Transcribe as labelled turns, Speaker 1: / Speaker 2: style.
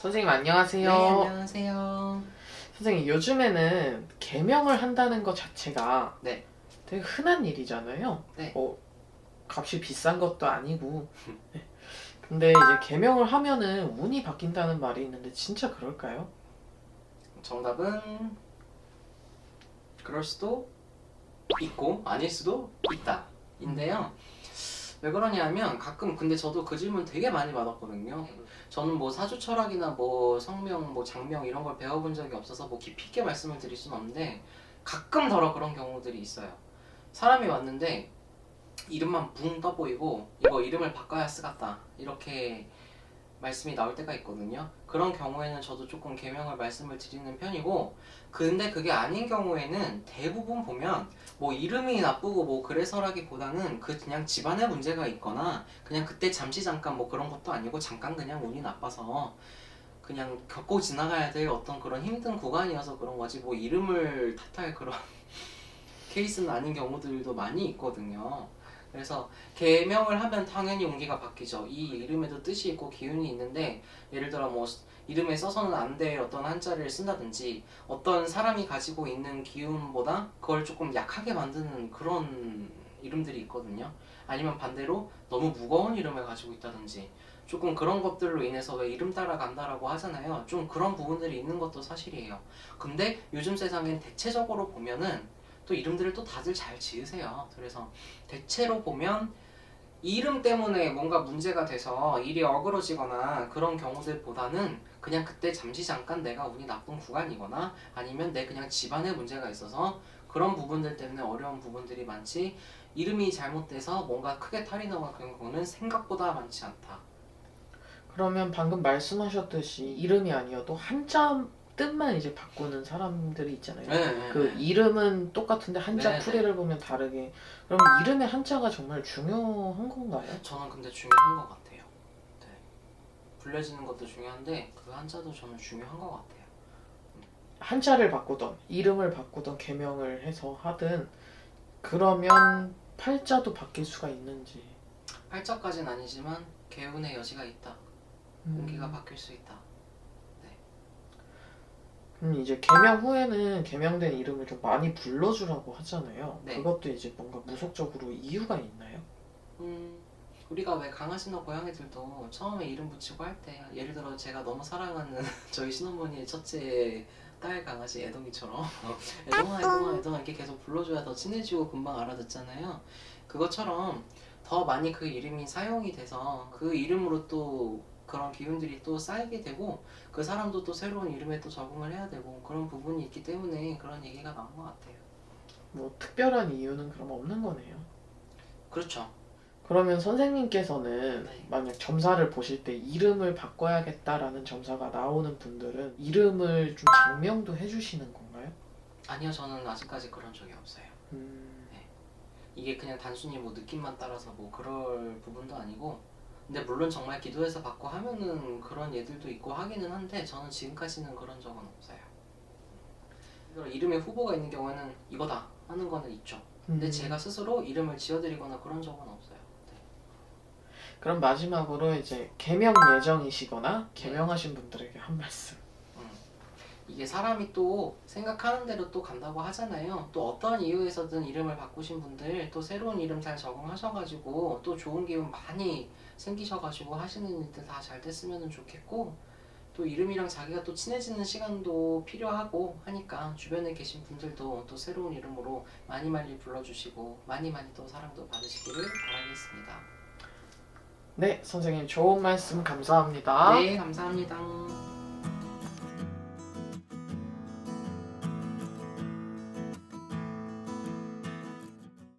Speaker 1: 선생님 안녕하세요.
Speaker 2: 네, 안녕하세요.
Speaker 1: 선생님 요즘에는 개명을 한다는 것 자체가
Speaker 2: 네.
Speaker 1: 되게 흔한 일이잖아요.
Speaker 2: 네.
Speaker 1: 뭐 값이 비싼 것도 아니고. 네. 근데 이제 개명을 하면은 운이 바뀐다는 말이 있는데 진짜 그럴까요?
Speaker 2: 정답은 그럴 수도 있고 아닐 수도 있다. 인데요. 왜 그러냐면 가끔 근데 저도 그 질문 되게 많이 받았거든요. 저는 뭐 사주 철학이나 뭐 성명, 뭐 장명 이런 걸 배워본 적이 없어서 뭐 깊이 있게 말씀을 드릴 수는 없는데 가끔 더러 그런 경우들이 있어요. 사람이 왔는데 이름만 붕 떠 보이고 이거 이름을 바꿔야 쓰겠다 이렇게 말씀이 나올 때가 있거든요. 그런 경우에는 저도 조금 개명을 말씀을 드리는 편이고 근데 그게 아닌 경우에는 대부분 보면 뭐 이름이 나쁘고 뭐 그래서라기보다는 그 그냥 집안에 문제가 있거나 그냥 그때 잠시 잠깐 뭐 그런 것도 아니고 잠깐 그냥 운이 나빠서 그냥 겪고 지나가야 될 어떤 그런 힘든 구간이어서 그런 거지 뭐 이름을 탓할 그런 케이스는 아닌 경우들도 많이 있거든요. 그래서 개명을 하면 당연히 운기가 바뀌죠. 이 이름에도 뜻이 있고 기운이 있는데 예를 들어 뭐 이름에 써서는 안 될 어떤 한자를 쓴다든지 어떤 사람이 가지고 있는 기운보다 그걸 조금 약하게 만드는 그런 이름들이 있거든요. 아니면 반대로 너무 무거운 이름을 가지고 있다든지 조금 그런 것들로 인해서 왜 이름 따라간다라고 하잖아요. 좀 그런 부분들이 있는 것도 사실이에요. 근데 요즘 세상엔 대체적으로 보면은 또 이름들을 또 다들 잘 지으세요. 그래서 대체로 보면 이름 때문에 뭔가 문제가 돼서 일이 어그러지거나 그런 경우들보다는 그냥 그때 잠시 잠깐 내가 운이 나쁜 구간이거나 아니면 내 그냥 집안에 문제가 있어서 그런 부분들 때문에 어려운 부분들이 많지 이름이 잘못돼서 뭔가 크게 탈이 나거나 그런 경우는 생각보다 많지 않다.
Speaker 1: 그러면 방금 말씀하셨듯이 이름이 아니어도 한자 뜻만 이제 바꾸는 사람들이 있잖아요.
Speaker 2: 네,
Speaker 1: 그 이름은 똑같은데 한자
Speaker 2: 네, 네.
Speaker 1: 풀이를 보면 다르게. 그럼 이름의 한자가 정말 중요한 건가요?
Speaker 2: 저는 근데 중요한 것 같아요. 네. 불려지는 것도 중요한데 그 한자도 저는 중요한 것 같아요.
Speaker 1: 한자를 바꾸던 이름을 바꾸던 개명을 해서 하든 그러면 팔자도 바뀔 수가 있는지
Speaker 2: 팔자까지는 아니지만 개운의 여지가 있다.
Speaker 1: 음,
Speaker 2: 공기가 바뀔 수 있다.
Speaker 1: 그럼 이제 개명 후에는 개명된 이름을 좀 많이 불러주라고 하잖아요
Speaker 2: 네.
Speaker 1: 그것도 이제 뭔가 무속적으로 이유가 있나요?
Speaker 2: 음, 우리가 왜 강아지나 고양이들도 처음에 이름 붙이고 할 때 예를 들어 제가 너무 사랑하는 저희 신어머니의 첫째 딸 강아지 애동이처럼 애동아 애동아 애동아 이렇게 계속 불러줘야 더 친해지고 금방 알아듣잖아요. 그것처럼 더 많이 그 이름이 사용이 돼서 그 이름으로 또 그런 기운들이 또 쌓이게 되고 그 사람도 또 새로운 이름에 또 적응을 해야 되고 그런 부분이 있기 때문에 그런 얘기가 나온 것 같아요.
Speaker 1: 뭐 특별한 이유는 그럼 없는 거네요
Speaker 2: 그렇죠.
Speaker 1: 그러면 선생님께서는
Speaker 2: 네.
Speaker 1: 만약 점사를 보실 때 이름을 바꿔야겠다라는 점사가 나오는 분들은 이름을 좀 장명도 해주시는 건가요?
Speaker 2: 아니요, 저는 아직까지 그런 적이 없어요.
Speaker 1: 음,
Speaker 2: 이게 그냥 단순히 뭐 느낌만 따라서 뭐 그럴 부분도 아니고 근데 물론 정말 기도해서 받고 하면은 그런 예들도 있고 하기는 한데 저는 지금까지는 그런 적은 없어요. 이름에 후보가 있는 경우에는 이거다 하는 거는 있죠. 근데
Speaker 1: 음.
Speaker 2: 제가 스스로 이름을 지어드리거나 그런 적은 없어요. 네.
Speaker 1: 그럼 마지막으로 이제 개명 예정이시거나 개명하신 분들에게 한 말씀.
Speaker 2: 음. 이게 사람이 또 생각하는 대로 또 간다고 하잖아요. 또 어떤 이유에서든 이름을 바꾸신 분들 또 새로운 이름 잘 적응하셔가지고 또 좋은 기운 많이 생기셔가지고 하시는 일들 다 잘 됐으면 좋겠고 또 이름이랑 자기가 또 친해지는 시간도 필요하고 하니까 주변에 계신 분들도 또 새로운 이름으로 많이 많이 불러주시고 많이 많이 또 사랑도 받으시기를 바라겠습니다.
Speaker 1: 네, 선생님 좋은 말씀 감사합니다.
Speaker 2: 네, 감사합니다.